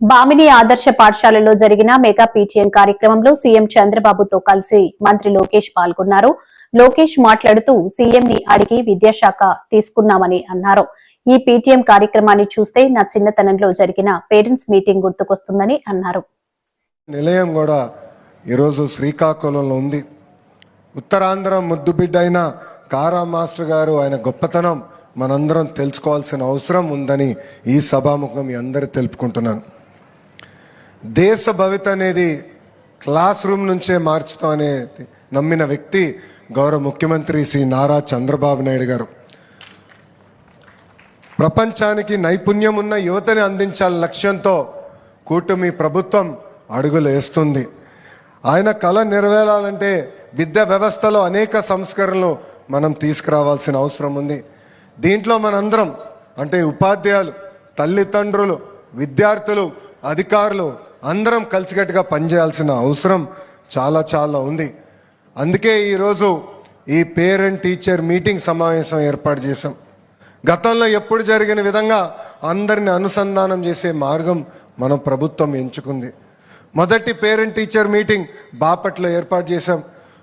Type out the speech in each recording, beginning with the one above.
బామిని ఆదర్శ పాఠశాలలో జరిగిన మెగా పీటీఎం కార్యక్రమంలో సీఎం చంద్రబాబుతో కలిసి మంత్రి లోకేష్ పాల్గొన్నారు. లోకేష్ మాట్లాడుతూ సీఎం ని అడిగి విద్యాశాఖ తీసుకున్నామని అన్నారు. ఈ పీటీఎం కార్యక్రమాన్ని చూస్తే నా చిన్నతనంలో జరిగిన పేరెంట్స్ మీటింగ్ గుర్తుకొస్తుందని అన్నారు. నిలయం కూడా ఈరోజు శ్రీకాకుళంలో ఉంది. ఉత్తరాంధ్ర ముద్దుబిడ్డ అయిన కారా మాస్టర్ గారు ఆయన గొప్పతనం మనందరం తెలుసుకోవాల్సిన అవసరం ఉందని ఈ సభాముఖం మీ అందరూ తెలుపుకుంటున్నాను. దేశ భవిత అనేది క్లాస్ రూమ్ నుంచే మార్చుతాం అనే నమ్మిన వ్యక్తి గౌరవ ముఖ్యమంత్రి శ్రీ నారా చంద్రబాబు నాయుడు గారు. ప్రపంచానికి నైపుణ్యం ఉన్న యువతని అందించాలని లక్ష్యంతో కూటమి ప్రభుత్వం అడుగులు వేస్తుంది. ఆయన కళ నెరవేరాలంటే విద్యా వ్యవస్థలో అనేక సంస్కరణలు మనం తీసుకురావాల్సిన అవసరం ఉంది. దీంట్లో మనందరం అంటే ఉపాధ్యాయులు తల్లిదండ్రులు విద్యార్థులు అధికారులు అందరం కలిసికట్టుగా పనిచేయాల్సిన అవసరం చాలా చాలా ఉంది. అందుకే ఈరోజు ఈ పేరెంట్ టీచర్ మీటింగ్ సమావేశం ఏర్పాటు చేశాం. గతంలో ఎప్పుడు జరిగిన విధంగా అందరిని అనుసంధానం చేసే మార్గం మన ప్రభుత్వం ఎంచుకుంది. మొదటి పేరెంట్ టీచర్ మీటింగ్ బాపట్లో ఏర్పాటు చేశాం.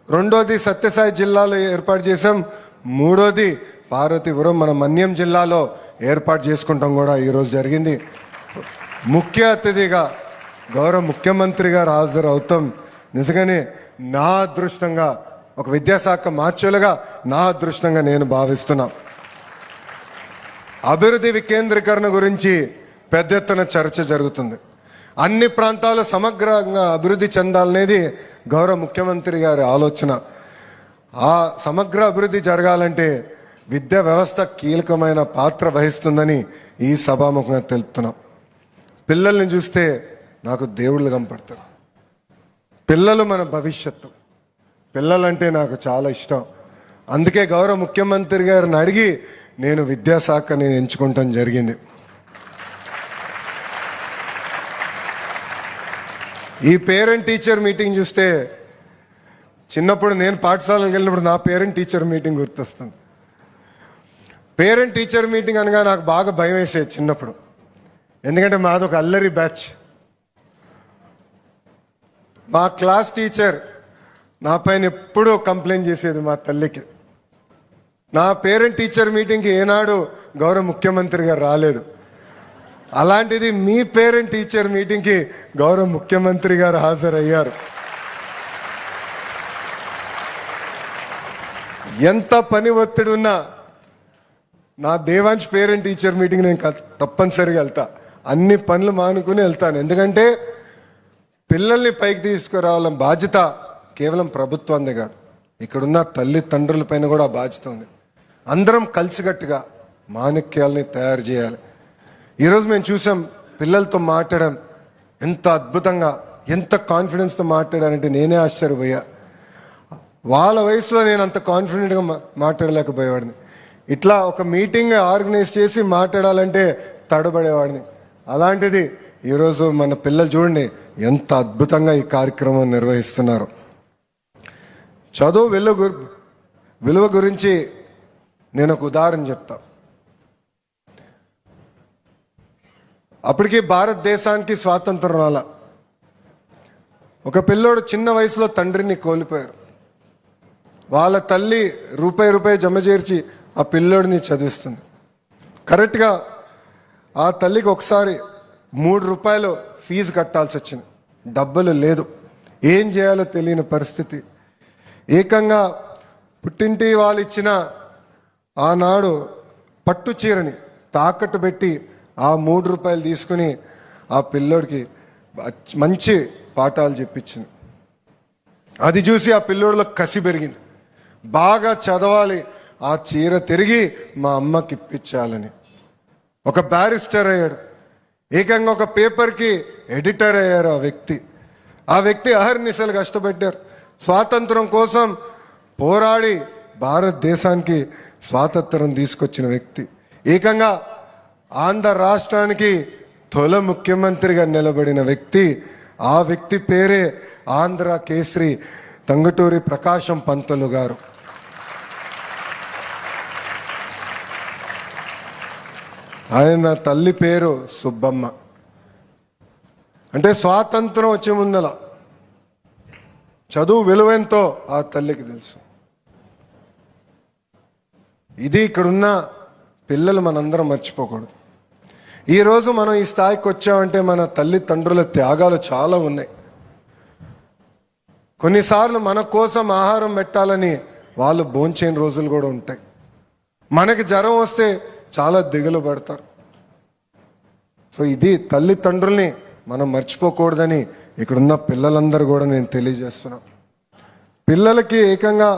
రెండోది సత్యసాయి జిల్లాలో ఏర్పాటు చేశాం. మూడోది పార్వతీపురం మన మన్యం జిల్లాలో ఏర్పాటు చేసుకుంటాం కూడా ఈరోజు జరిగింది. ముఖ్య అతిథిగా గౌరవ ముఖ్యమంత్రి గారు హాజరు అవుతాం నిజంగానే నా అదృష్టంగా ఒక విద్యాశాఖ మార్చులుగా నా అదృష్టంగా నేను భావిస్తున్నా. అభివృద్ధి వికేంద్రీకరణ గురించి పెద్ద ఎత్తున చర్చ జరుగుతుంది. అన్ని ప్రాంతాలు సమగ్రంగా అభివృద్ధి చెందాలనేది గౌరవ ముఖ్యమంత్రి గారి ఆలోచన. ఆ సమగ్ర అభివృద్ధి జరగాలంటే విద్యా వ్యవస్థ కీలకమైన పాత్ర వహిస్తుందని ఈ సభాముఖంగా తెలుపుతున్నాం. పిల్లల్ని చూస్తే నాకు దేవుళ్ళు కనపడతారు. పిల్లలు మన భవిష్యత్తు. పిల్లలంటే నాకు చాలా ఇష్టం. అందుకే గౌరవ ముఖ్యమంత్రి గారిని అడిగి నేను విద్యాశాఖ నేను ఎంచుకుంటాం జరిగింది. ఈ పేరెంట్ టీచర్ మీటింగ్ చూస్తే చిన్నప్పుడు నేను పాఠశాలకు వెళ్ళినప్పుడు నా పేరెంట్ టీచర్ మీటింగ్ గుర్తొస్తుంది. పేరెంట్ టీచర్ మీటింగ్ అనగా నాకు బాగా భయం వేసేది చిన్నప్పుడు. ఎందుకంటే మాది ఒక అల్లరి బ్యాచ్ మా క్లాస్ టీచర్ నా పైన ఎప్పుడూ కంప్లైంట్ చేసేది మా తల్లికి. నా పేరెంట్ టీచర్ మీటింగ్కి ఏనాడు గౌరవ ముఖ్యమంత్రి గారు రాలేదు. అలాంటిది మీ పేరెంట్ టీచర్ మీటింగ్కి గౌరవ ముఖ్యమంత్రి గారు హాజరయ్యారు. ఎంత పని ఒత్తిడి ఉన్నా నా దేవాంశ్ పేరెంట్ టీచర్ మీటింగ్ నేను తప్పనిసరిగా వెళ్తా. అన్ని పనులు మానుకుని వెళ్తాను. ఎందుకంటే పిల్లల్ని పైకి తీసుకురావాలని బాధ్యత కేవలం ప్రభుత్వంది కాదు. ఇక్కడున్న తల్లిదండ్రుల పైన కూడా బాధ్యత ఉంది. అందరం కలిసికట్టుగా మాణిక్యాలని తయారు చేయాలి. ఈరోజు మేము చూసాం పిల్లలతో మాట్లాడడం ఎంత అద్భుతంగా ఎంత కాన్ఫిడెన్స్తో మాట్లాడారంటే నేనే ఆశ్చర్యపోయా. వాళ్ళ వయసులో నేను అంత కాన్ఫిడెంట్గా మా- మాట్లాడలేకపోయేవాడిని. ఇట్లా ఒక మీటింగ్ ఆర్గనైజ్ చేసి మాట్లాడాలంటే తడబడేవాడిని. అలాంటిది ఈరోజు మన పిల్లలు చూడండి ఎంత అద్భుతంగా ఈ కార్యక్రమం నిర్వహిస్తున్నారు. చదువు విలువ విలువ గురించి నేను ఒక ఉదాహరణ చెప్తా. అప్పటికి భారతదేశానికి స్వాతంత్రం రాల. ఒక పిల్లోడు చిన్న వయసులో తండ్రిని కోల్పోయారు. వాళ్ళ తల్లి రూపాయి రూపాయి జమ చేర్చి ఆ పిల్లోడిని చదివిస్తుంది. కరెక్ట్గా ఆ తల్లికి ఒకసారి మూడు రూపాయలు ఫీజు కట్టాల్సి వచ్చింది. డబ్బులు లేదు. ఏం చేయాలో తెలియని పరిస్థితి. ఏకంగా పుట్టింటి వాళ్ళు ఇచ్చిన ఆనాడు పట్టు చీరని తాకట్టు పెట్టి ఆ మూడు రూపాయలు తీసుకుని ఆ పిల్లోడికి మంచి పాఠాలు చెప్పించింది. అది చూసి ఆ పిల్లోడిలో కసి పెరిగింది. బాగా చదవాలి. ఆ చీర తిరిగి మా అమ్మకి ఇప్పించాలని. ఒక బ్యారిస్టర్ అయ్యాడు. ఏకంగా ఒక పేపర్కి ఎడిటర్ అయ్యారు ఆ వ్యక్తి. ఆ వ్యక్తి అహర్నిశలు కష్టపెట్టారు స్వాతంత్రం కోసం పోరాడి భారతదేశానికి స్వాతంత్రం తీసుకొచ్చిన వ్యక్తి. ఏకంగా ఆంధ్ర రాష్ట్రానికి తొల ముఖ్యమంత్రిగా నిలబడిన వ్యక్తి. ఆ వ్యక్తి పేరే ఆంధ్ర కేసరి తంగటూరి ప్రకాశం పంతులు గారు. ఆయన తల్లి పేరు సుబ్బమ్మ. అంటే స్వాతంత్రం వచ్చే ముందల చదువు విలువెంతో ఆ తల్లికి తెలుసు. ఇది ఇక్కడున్న పిల్లలు మనందరం మర్చిపోకూడదు. ఈరోజు మనం ఈ స్థాయికి వచ్చామంటే మన తల్లిదండ్రుల త్యాగాలు చాలా ఉన్నాయి. కొన్నిసార్లు మన కోసం ఆహారం పెట్టాలని వాళ్ళు భోంచేయని రోజులు కూడా ఉంటాయి. మనకి జ్వరం వస్తే చాలా దిగులు పడతారు. సో ఇది తల్లిదండ్రుల్ని మనం మర్చిపోకూడదని ఇక్కడున్న పిల్లలందరూ కూడా నేను తెలియజేస్తున్నా. పిల్లలకి ఏకంగా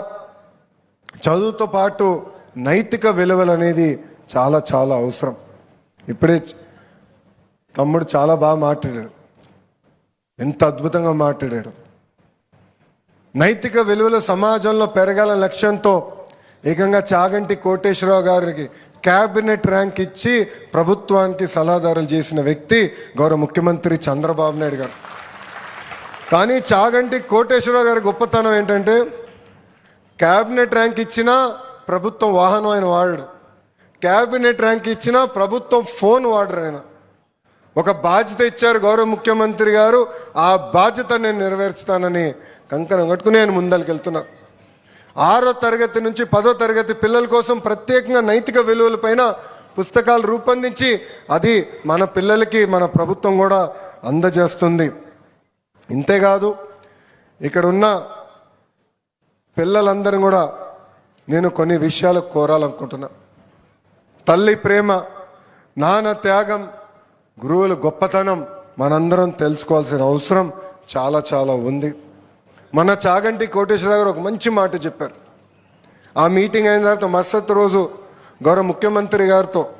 చదువుతో పాటు నైతిక విలువలు అనేది చాలా చాలా అవసరం. ఇప్పుడే తమ్ముడు చాలా బాగా మాట్లాడాడు. ఎంత అద్భుతంగా మాట్లాడాడు. నైతిక విలువలు సమాజంలో పెరగాల లక్ష్యంతో ఏకంగా చాగంటి కోటేశ్వరరావు గారికి క్యాబినెట్ ర్యాంక్ ఇచ్చి ప్రభుత్వానికి సలహాదారులు చేసిన వ్యక్తి గౌరవ ముఖ్యమంత్రి చంద్రబాబు నాయుడు గారు. కానీ చాగంటి కోటేశ్వరరావు గారి గొప్పతనం ఏంటంటే క్యాబినెట్ ర్యాంక్ ఇచ్చినా ప్రభుత్వం వాహనం ఆయన వాడడు. క్యాబినెట్ ర్యాంక్ ఇచ్చినా ప్రభుత్వం ఫోన్ వాడరు ఆయన. ఒక బాధ్యత ఇచ్చారు గౌరవ ముఖ్యమంత్రి గారు ఆ బాధ్యత నేను నెరవేర్చుతానని కంకణం కట్టుకుని నేను ముందరికి వెళ్తున్నా ఆరో తరగతి నుంచి పదో తరగతి పిల్లల కోసం ప్రత్యేకంగా నైతిక విలువలపైన పుస్తకాలు రూపొందించి అది మన పిల్లలకి మన ప్రభుత్వం కూడా అందజేస్తుంది. ఇంతేకాదు ఇక్కడ ఉన్న పిల్లలందరూ కూడా నేను కొన్ని విషయాలు కోరాలనుకుంటున్నా. తల్లి ప్రేమ నాన్న త్యాగం గురువుల గొప్పతనం మనందరం తెలుసుకోవాల్సిన అవసరం చాలా చాలా ఉంది. మన చాగంటి కోటేశ్వర గారు ఒక మంచి మాట చెప్పారు. ఆ మీటింగ్ అయిన తర్వాత మరుసటి రోజు గౌరవ ముఖ్యమంత్రి గారితో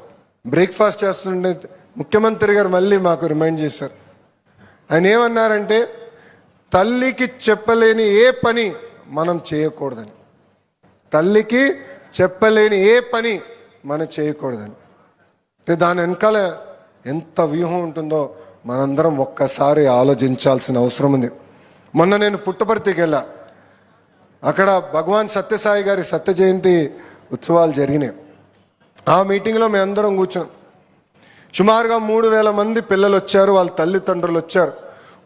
బ్రేక్ఫాస్ట్ చేస్తుండే ముఖ్యమంత్రి గారు మళ్ళీ మాకు రిమైండ్ చేశారు. ఆయన ఏమన్నారంటే తల్లికి చెప్పలేని ఏ పని మనం చేయకూడదని. తల్లికి చెప్పలేని ఏ పని మనం చేయకూడదని. అంటే దాని వెనకాల ఎంత వ్యూహం ఉంటుందో మనందరం ఒక్కసారి ఆలోచించాల్సిన అవసరం ఉంది. మొన్న నేను పుట్టపర్తికి వెళ్ళా అక్కడ భగవాన్ సత్యసాయి గారి సత్య జయంతి ఉత్సవాలు జరిగినాయి. ఆ మీటింగ్లో మేమందరం కూర్చున్నాం. సుమారుగా మూడు వేల మంది పిల్లలు వచ్చారు వాళ్ళ తల్లిదండ్రులు వచ్చారు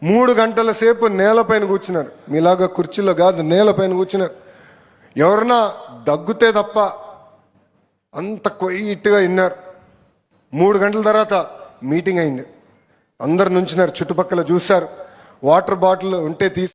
మూడు గంటల సేపు నేలపైన కూర్చున్నారు. మీలాగా కుర్చీలో కాదు నేలపైన కూర్చున్నారు. ఎవరన్నా దగ్గుతే తప్ప అంత కొయ్యిట్టుగా విన్నారు మూడు గంటల తర్వాత మీటింగ్ అయింది. అందరు నుంచున్నారు చుట్టుపక్కల చూశారు. వాటర్ బాటిల్ ఉంటే తీసి